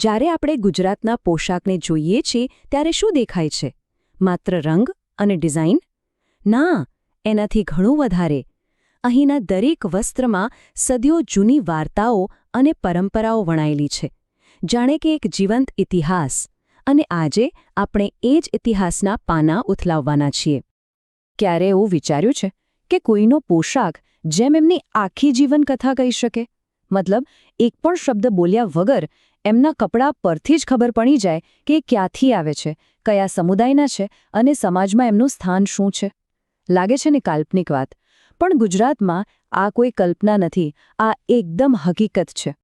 જ્યારે આપણે ગુજરાતના પોશાકને જોઈએ છીએ, ત્યારે શું દેખાય છે? માત્ર રંગ અને ડિઝાઇન? ના, એનાથી ઘણું વધારે. અહીંના દરેક વસ્ત્રમાં સદીઓ જૂની વાર્તાઓ અને પરંપરાઓ વણાયેલી છે. જાણે કે એક જીવંત ઇતિહાસ. અને આજે આપણે એ જ ઇતિહાસના પાના ઉથલાવવાના છીએ. ક્યારે એવું વિચાર્યું છે કે કોઈનો પોશાક જેમ એમની આખી જીવનકથા કહી શકે? મતલબ, એક પણ શબ્દ બોલ્યા વગર એમના કપડાં પરથી જ ખબર પડી જાય કે ક્યાંથી આવે છે, કયા સમુદાયના છે અને સમાજમાં એમનું સ્થાન શું છે. લાગે છે ને કાલ્પનિક વાત. પણ ગુજરાતમાં આ કોઈ કલ્પના નથી. આ એકદમ હકીકત છે.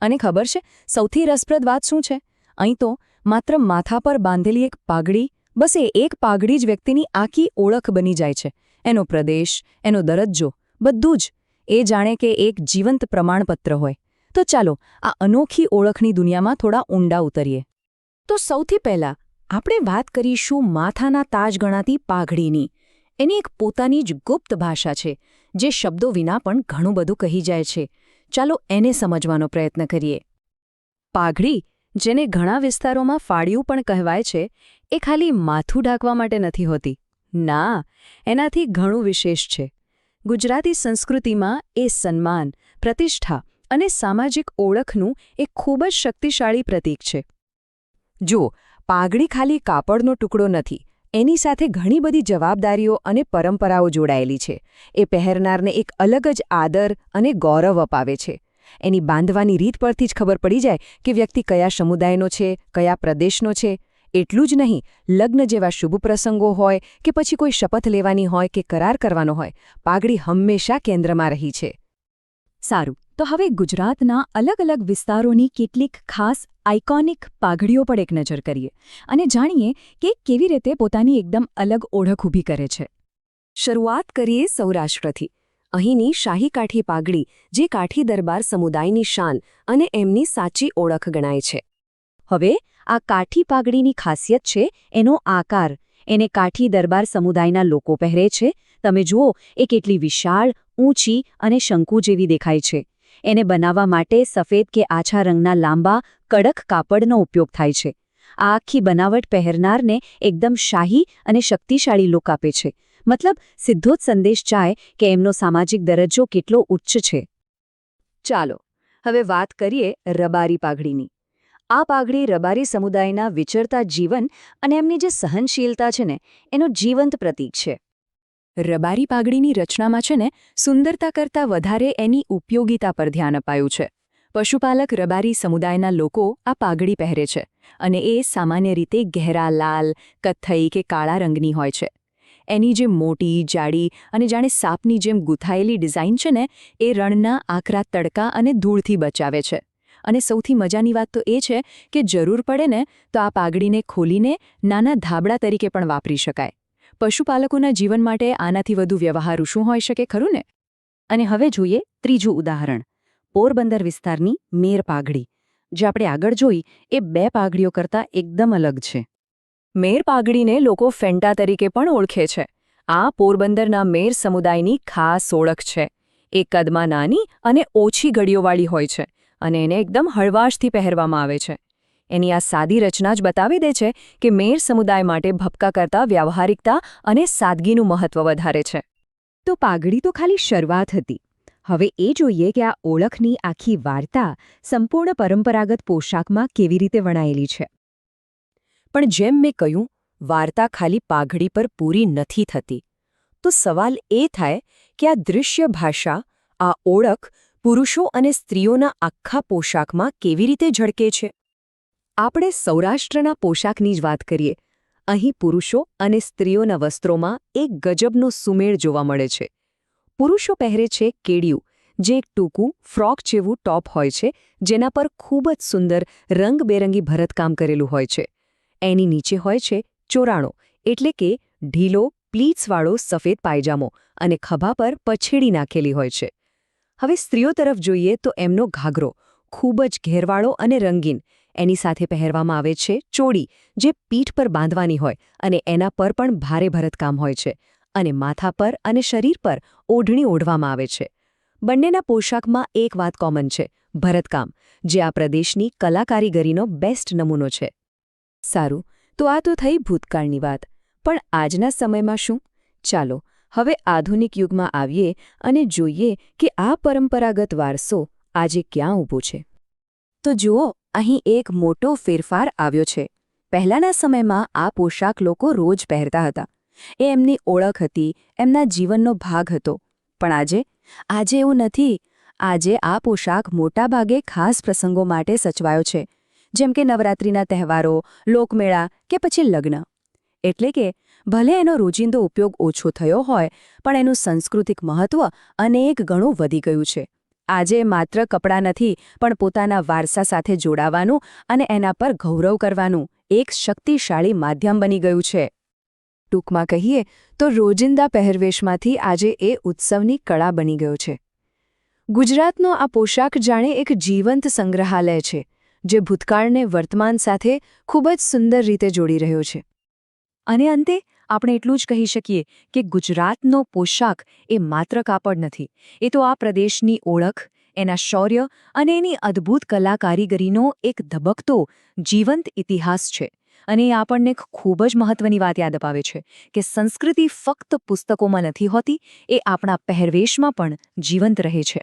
અને ખબર છે, સૌથી રસપ્રદ વાત શું છે? અહીં તો માત્ર માથા પર બાંધેલી એક પાઘડી, બસ એ એક પાઘડી જ વ્યક્તિની આખી ઓળખ બની જાય છે. એનો પ્રદેશ, એનો દરજ્જો, બધું જ. એ જાણે કે એક જીવંત પ્રમાણપત્ર હોય. તો ચાલો, આ અનોખી ઓળખની દુનિયામાં થોડા ઊંડા ઉતરીએ. તો સૌથી પહેલા, આપણે વાત કરીશું માથાના તાજ ગણાતી પાઘડીની. એની એક પોતાની જ ગુપ્ત ભાષા છે, જે શબ્દો વિના પણ ઘણું બધું કહી જાય છે. ચાલો એને સમજવાનો પ્રયત્ન કરીએ. પાઘડી, જેને ઘણા વિસ્તારોમાં ફાળિયું પણ કહેવાય છે, એ ખાલી માથું ઢાંકવા માટે નથી હોતી. ના, એનાથી ઘણું વિશેષ છે. ગુજરાતી સંસ્કૃતિમાં એ સન્માન, પ્રતિષ્ઠા અને સામાજિક ઓળખનું એક ખૂબ જ શક્તિશાળી પ્રતીક છે. જુઓ, પાઘડી ખાલી કાપડનો ટુકડો નથી, એની સાથે ઘણી બધી જવાબદારીઓ અને પરંપરાઓ જોડાયેલી છે. એ પહેરનારને એક અલગ જ આદર અને ગૌરવ અપાવે છે. એની બાંધવાની રીત પરથી જ ખબર પડી જાય કે વ્યક્તિ કયા સમુદાયનો છે, કયા પ્રદેશનો છે. એટલું જ નહીં, લગ્ન જેવા શુભ પ્રસંગો હોય કે પછી કોઈ શપથ લેવાની હોય કે કરાર કરવાનો હોય, પાઘડી હંમેશા કેન્દ્રમાં રહી છે. સારું તો હવે ગુજરાતના અલગ અલગ વિસ્તારોની કેટલીક ખાસ આઇકોનિક પાઘડીઓ પર એક નજર કરીએ અને જાણીએ કે કેવી રીતે પોતાની એકદમ અલગ ઓળખ ઊભી કરે છે. શરૂઆત કરીએ સૌરાષ્ટ્રથી. અહીંની શાહી કાઠી પાઘડી, જે કાઠી દરબાર સમુદાયની શાન અને એમની સાચી ઓળખ ગણાય છે. હવે આ કાઠી પાઘડીની ખાસિયત છે એનો આકાર. એને કાઠી દરબાર સમુદાયના લોકો પહેરે છે. તમે જુઓ, એ કેટલી વિશાળ, ઊંચી અને શંકુ જેવી દેખાય છે. એને બનાવવા માટે સફેદ કે આછા રંગના લાંબા, કડક કાપડનો ઉપયોગ થાય છે. આ આખી બનાવટ પહેરનારને એકદમ શાહી અને શક્તિશાળી લુક આપે છે. મતલબ સીધો જ સંદેશ જાય કે એમનો સામાજિક દરજ્જો કેટલો ઉચ્ચ છે. ચાલો, હવે વાત કરીએ રબારી પાઘડીની. આ પાઘડી રબારી સમુદાયના વિચરતા જીવન અને એમની જે સહનશીલતા છે ને, એનો જીવંત પ્રતીક છે. રબારી પાઘડીની રચનામાં છે ને, સુંદરતા કરતાં વધારે એની ઉપયોગિતા પર ધ્યાન અપાયું છે. પશુપાલક રબારી સમુદાયના લોકો આ પાઘડી પહેરે છે અને એ સામાન્ય રીતે ગહેરા, લાલ, કથ્થઈ કે કાળા રંગની હોય છે. એની જે મોટી, જાડી અને જાણે સાપની જેમ ગૂંથાયેલી ડિઝાઇન છે ને, એ રણના આકરા તડકા અને ધૂળથી બચાવે છે. અને સૌથી મજાની વાત તો એ છે કે જરૂર પડે ને, તો આ પાઘડીને ખોલીને નાના ધાબળા તરીકે પણ વાપરી શકાય. પશુપાલકોના જીવન માટે આનાથી વધુ વ્યવહારુ શું હોઈ શકે, ખરું ને? અને હવે જોઈએ ત્રીજું ઉદાહરણ, પોરબંદર વિસ્તારની મેર પાઘડી, જે આપણે આગળ જોઈ એ બે પાઘડીઓ કરતાં એકદમ અલગ છે. મેર પાઘડીને લોકો ફેન્ટા તરીકે પણ ઓળખે છે. આ પોરબંદરના મેર સમુદાયની ખાસ ઓળખ છે. એ કદમાં નાની અને ઓછી ગળીઓવાળી હોય છે અને એને એકદમ હળવાશથી પહેરવામાં આવે છે. એની આ સાદી રચના જ બતાવી દે છે કે મેર સમુદાય માટે ભપકા કરતા વ્યવહારિકતા અને સાદગીનું મહત્વ વધારે છે. તો પાઘડી તો ખાલી શરૂઆત હતી. હવે એ જોઈએ કે આ ઓળખની આખી વાર્તા સંપૂર્ણ પરંપરાગત પોશાકમાં કેવી રીતે વણાયેલી છે. પણ જેમ મેં કહ્યું, વાર્તા ખાલી પાઘડી પર પૂરી નથી થતી. તો સવાલ એ થાય કે આ દૃશ્ય ભાષા, આ ઓળખ પુરુષો અને સ્ત્રીઓના આખા પોશાકમાં કેવી રીતે ઝળકે છે? આપણે સૌરાષ્ટ્રના પોશાકની જ વાત કરીએ. અહીં પુરુષો અને સ્ત્રીઓના વસ્ત્રોમાં એક ગજબનો સુમેળ જોવા મળે છે. પુરુષો પહેરે છે કેડિયું, જે એક ટૂંકું, ફ્રોક જેવું ટોપ હોય છે, જેના પર ખૂબ જ સુંદર, રંગબેરંગી ભરતકામ કરેલું હોય છે. એની નીચે હોય છે ચોરાણો, એટલે કે ઢીલો પ્લીટ્સવાળો સફેદ પાયજામો અને ખભા પર પછેડી નાખેલી હોય છે. હવે સ્ત્રીઓ તરફ જોઈએ તો એમનો ઘાઘરો ખૂબ જ ઘેરવાળો અને રંગીન એની સાથે પહેરવામાં આવે છે ચોડી જે પીઠ પર બાંધવાની હોય અને એના પર પણ ભારે ભરતકામ હોય છે અને માથા પર અને શરીર પર ઓઢણી ઓઢવામાં આવે છે. બંનેના પોશાકમાં એક વાત કોમન છે, ભરતકામ, જે આ પ્રદેશની કલાકારીગરીનો બેસ્ટ નમૂનો છે. સારું, તો આ તો થઈ ભૂતકાળની વાત, પણ આજના સમયમાં શું? ચાલો, હવે આધુનિક યુગમાં આવીએ અને જોઈએ કે આ પરંપરાગત વારસો આજે ક્યાં ઊભો છે. તો જુઓ અહીં એક મોટો ફેરફાર આવ્યો છે. પહેલાંના સમયમાં આ પોશાક લોકો રોજ પહેરતા હતા. એ એમની ઓળખ હતી, એમના જીવનનો ભાગ હતો. પણ આજે? આજે એવું નથી. આજે આ પોશાક મોટાભાગે ખાસ પ્રસંગો માટે સચવાયો છે. જેમ કે નવરાત્રિના તહેવારો, લોકમેળા કે પછી લગ્ન. એટલે કે, ભલે એનો રોજિંદો ઉપયોગ ઓછો થયો હોય, પણ એનું સાંસ્કૃતિક મહત્વ અનેક ગણું વધી ગયું છે. આજે માત્ર કપડાં નથી, પણ પોતાના વારસા સાથે જોડાવાનું અને એના પર ગૌરવ કરવાનું એક શક્તિશાળી માધ્યમ બની ગયું છે. ટૂંકમાં કહીએ તો રોજિંદા પહેરવેશમાંથી આજે એ ઉત્સવની કળા બની ગયો છે. ગુજરાતનો આ પોશાક જાણે એક જીવંત સંગ્રહાલય છે, જે ભૂતકાળને વર્તમાન સાથે ખૂબ જ સુંદર રીતે જોડી રહ્યો છે. અને અંતે આપણે એટલું જ કહી શકીએ કે ગુજરાતનો પોશાક એ માત્ર કાપડ નથી. એ તો આ પ્રદેશની ઓળખ, એના શૌર્ય અને એની અદ્ભુત કલા કારીગરીનો એક ધબકતો જીવંત ઇતિહાસ છે. અને એ આપણને ખૂબ જ મહત્વની વાત યાદ અપાવે છે કે સંસ્કૃતિ ફક્ત પુસ્તકોમાં નથી હોતી, એ આપણા પહેરવેશમાં પણ જીવંત રહે છે.